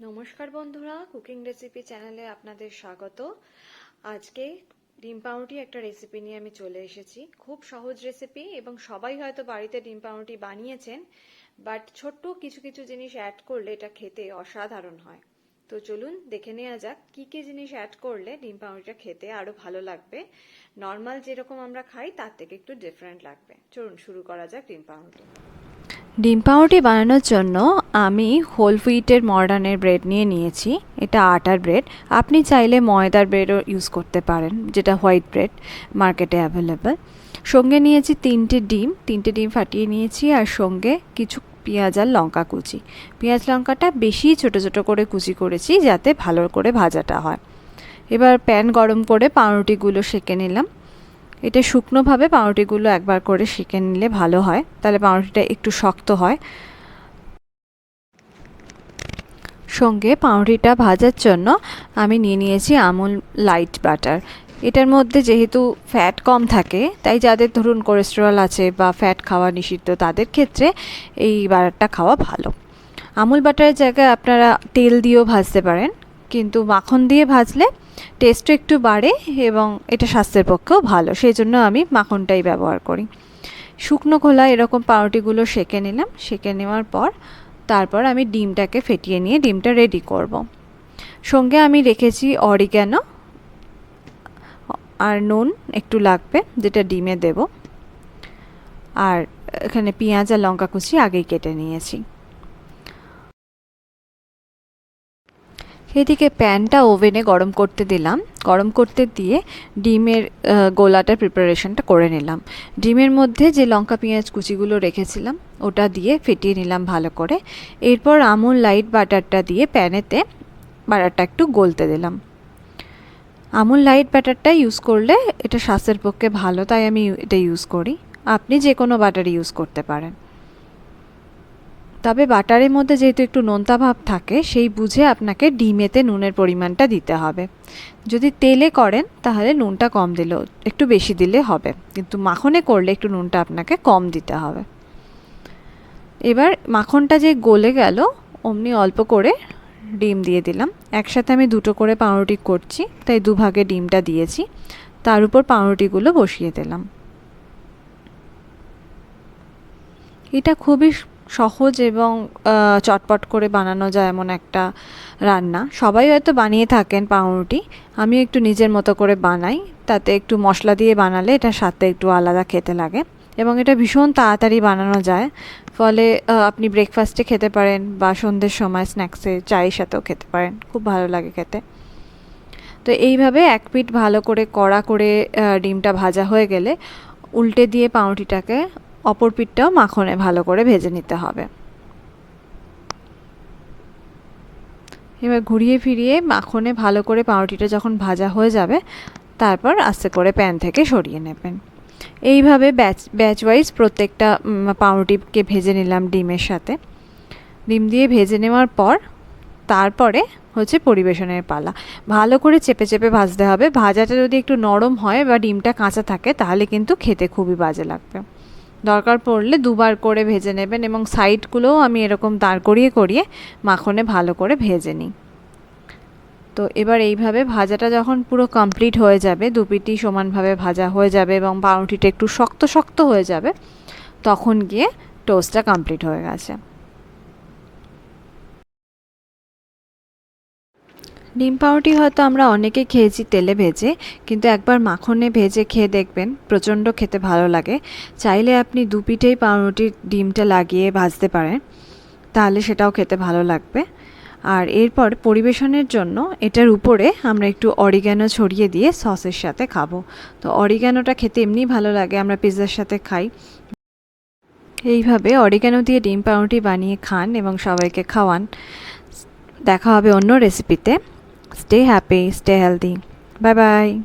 নমস্কার বন্ধুরা cooking recipe চ্যানেলে আপনাদের স্বাগত। আজকে ডিম পাউরুটি একটা রেসিপি নিয়ে আমি চলে এসেছি। খুব সহজ রেসিপি এবং সবাই হয়তো বাড়িতে ডিম পাউরুটি বানিয়েছেন বাট ছোট্ট কিছু কিছু জিনিস অ্যাড করলে এটা খেতে অসাধারণ হয়। তো চলুন দেখে নেওয়া যাক কি কি জিনিস অ্যাড করলে ডিম পাউরুটিটা খেতে আরও ভালো লাগবে। নর্মাল যেরকম আমরা খাই, তার থেকে একটু ডিফারেন্ট লাগবে। চলুন শুরু করা যাক ডিম পাউরুটি। ডিম পাউরুটি বানানোর জন্য আমি হোল হুইটের মডার্নের ব্রেড নিয়ে নিয়েছি। এটা আটার ব্রেড। আপনি চাইলে ময়দার ব্রেডও ইউজ করতে পারেন, যেটা হোয়াইট ব্রেড মার্কেটে অ্যাভেলেবেল। সঙ্গে নিয়েছি তিনটে ডিম তিনটে ডিম ফাটিয়ে নিয়েছি আর সঙ্গে কিছু পেঁয়াজ আর লঙ্কা কুচি। পেঁয়াজ লঙ্কাটা বেশি ছোট ছোট করে কুচি করেছি যাতে ভালো করে ভাজাটা হয়। এবার প্যান গরম করে পাউরুটিগুলো সেঁকে নিলাম। এটা শুকনোভাবে পাউরুটিগুলো একবার করে সেঁকে নিলে ভালো হয়। তাহলে পাউরুটিটা একটু শক্ত হয়। সঙ্গে পাউরুটিটা ভাজার জন্য আমি নিয়ে নিয়েছি আমুল লাইট বাটার। এটার মধ্যে যেহেতু ফ্যাট কম থাকে, তাই যাদের ধরুন কোলেস্টেরল আছে বা ফ্যাট খাওয়া নিষিদ্ধ, তাদের ক্ষেত্রে এই বাটারটা খাওয়া ভালো। আমুল বাটারের জায়গায় আপনারা তেল দিয়েও ভাজতে পারেন, কিন্তু মাখন দিয়ে ভাজলে টেস্টও একটু বাড়ে এবং এটা স্বাস্থ্যের পক্ষেও ভালো সেই জন্য আমি মাখনটাই ব্যবহার করি। শুকনো খোলা এরকম পাউরুটিগুলো সেঁকে নিলাম, সেঁকে নেওয়ার পর তারপর আমি ডিমটাকে ফেটিয়ে নিয়ে ডিমটা রেডি করব। সঙ্গে আমি রেখেছি অরিগ্যানো আর নুন একটু লাগবে, যেটা ডিমে দেব। আর এখানে পেঁয়াজ আর লঙ্কা কুচি আগেই কেটে নিয়েছি। এদিকে প্যানটা ওভেনে গরম করতে দিলাম। গরম করতে দিয়ে ডিমের গোলাটার প্রিপারেশনটা করে নিলাম। ডিমের মধ্যে যে লঙ্কা, পেঁয়াজ কুচিগুলো রেখেছিলাম, ওটা দিয়ে ফেটিয়ে নিলাম ভালো করে। এরপর আমুল লাইট বাটারটা দিয়ে প্যানেতে বাটারটা একটু গলতে দিলাম। আমুল লাইট বাটারটা ইউজ করলে এটা স্বাস্থ্যের পক্ষে ভালো, তাই আমি এটা ইউজ করি। আপনি যে কোনো বাটার ইউজ করতে পারেন। তবে বাটারের মধ্যে যেহেতু একটু নোনতা ভাব থাকে, সেই বুঝে আপনাকে ডিমেতে নুনের পরিমাণটা দিতে হবে। যদি তেলে করেন, তাহলে নুনটা কম দিলেও, একটু বেশি দিলে হবে। কিন্তু মাখনে করলে একটু নুনটা আপনাকে কম দিতে হবে। এবার মাখনটা যে গলে গেল, অমনি অল্প করে ডিম দিয়ে দিলাম। একসাথে আমি দুটো করে পাউরুটি করছি, তাই দুভাগে ডিমটা দিয়েছি। তার উপর পাউরুটিগুলো বসিয়ে দিলাম। এটা খুবই সহজ এবং চটপট করে বানানো যায় এমন একটা রান্না। সবাই হয়তো বানিয়ে থাকেন পাউরুটি আমি একটু নিজের মতো করে বানাই। তাতে একটু মশলা দিয়ে বানালে এটা স্বাদটা একটু আলাদা খেতে লাগে এবং এটা ভীষণ তাড়াতাড়ি বানানো যায়। ফলে আপনি ব্রেকফাস্টে খেতে পারেন বা সন্ধ্যের সময় স্ন্যাক্সে চায়ের সাথেও খেতে পারেন। খুব ভালো লাগে খেতে। তো এইভাবে এক পিঠ ভালো করে কড়া করে ডিমটা ভাজা হয়ে গেলে উল্টে দিয়ে পাউরুটিটাকে অপর পিঠটাও মাখনে ভালো করে ভেজে নিতে হবে। এবার ঘুরিয়ে ফিরিয়ে মাখনে ভালো করে পাউরুটিটা যখন ভাজা হয়ে যাবে, তারপর আস্তে করে প্যান থেকে সরিয়ে নেবেন। এইভাবে ব্যাচ ব্যাচ ওয়াইজ প্রত্যেকটা পাউরুটিকে ভেজে নিলাম ডিমের সাথে। ডিম দিয়ে ভেজে নেওয়ার পর, তারপরে হচ্ছে পরিবেশনের পালা। ভালো করে চেপে চেপে ভাজতে হবে। ভাজাটা যদি একটু নরম হয় বা ডিমটা কাঁচা থাকে, তাহলে কিন্তু খেতে খুবই বাজে লাগবে। দরকার পড়লে দুবার করে ভেজে নেবেন এবং সাইডগুলোও আমি এরকম দাঁড় করিয়ে করিয়ে মাখনে ভালো করে ভেজে নিই। তো এবার এইভাবে ভাজাটা যখন পুরো কমপ্লিট হয়ে যাবে, দুপিটি সমানভাবে ভাজা হয়ে যাবে এবং পাউরুটিটা একটু শক্ত শক্ত হয়ে যাবে, তখন গিয়ে টোস্টটা কমপ্লিট হয়ে গেছে। ডিম পাউরুটি হয়তো আমরা অনেকে খেয়েছি তেলে ভেজে, কিন্তু একবার মাখনে ভেজে খেয়ে দেখবেন, প্রচণ্ড খেতে ভালো লাগে। চাইলে আপনি দু পিঠেই পাউরুটির ডিমটা লাগিয়ে ভাজতে পারেন, তাহলে সেটাও খেতে ভালো লাগবে। আর এরপর পরিবেশনের জন্য এটার উপরে আমরা একটু অরিগ্যানো ছড়িয়ে দিয়ে সসের সাথে খাব। তো অরিগ্যানোটা খেতে এমনি ভালো লাগে, আমরা পিৎজার সাথে খাই। এইভাবে অরিগ্যানো দিয়ে ডিম পাউরুটি বানিয়ে খান এবং সবাইকে খাওয়ান। দেখা হবে অন্য রেসিপিতে Stay happy, stay healthy. Bye bye.